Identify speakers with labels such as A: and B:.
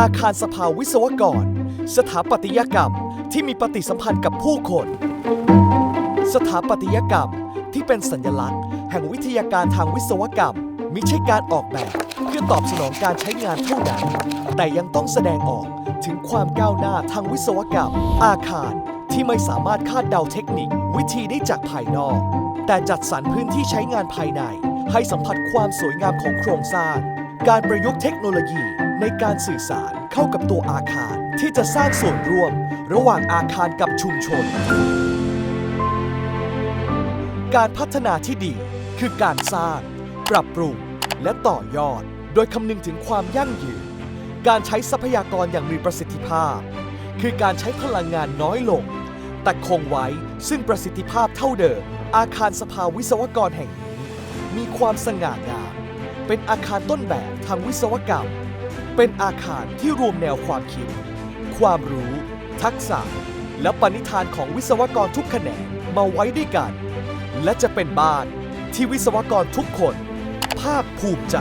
A: อาคารสภาวิศวกร สถาปัตยกรรมที่มีปฏิสัมพันธ์กับผู้คน สถาปัตยกรรมที่เป็นสัญลักษณ์ แห่งวิทยาการทางวิศวกรรมมิใช่การออกแบบเพื่อตอบสนองการใช้งานเท่านั้น แต่ยังต้องแสดงออกถึงความก้าวหน้าทางวิศวกรรม อาคารที่ไม่สามารถคาดเดาเทคนิค วิธีได้จากภายนอก แต่จัดสรรพื้นที่ใช้งานภายใน ให้สัมผัสความสวยงามของโครงสร้าง การประยุกต์เทคโนโลยี ในการสื่อสารเข้ากับตัวอาคารที่จะสร้างส่วนร่วม ระหว่างอาคารกับชุมชน การพัฒนาที่ดีคือการสร้าง ปรับปรุง และต่อยอด โดยคำนึงถึงความยั่งยืน การใช้ทรัพยากรอย่างมีประสิทธิภาพ คือการใช้พลังงานน้อยลง แต่คงไว้ซึ่งประสิทธิภาพเท่าเดิม อาคารสภาวิศวกรแห่งนี้ มีความสง่างามเป็นอาคารต้นแบบทางวิศวกรรม เป็นอาคารที่รวมแนวความคิด ความรู้ ทักษะ และปณิธานของวิศวกรทุกแขนงมาไว้ด้วยกัน และจะเป็นบ้านที่วิศวกรทุกคน ภาคภูมิใจ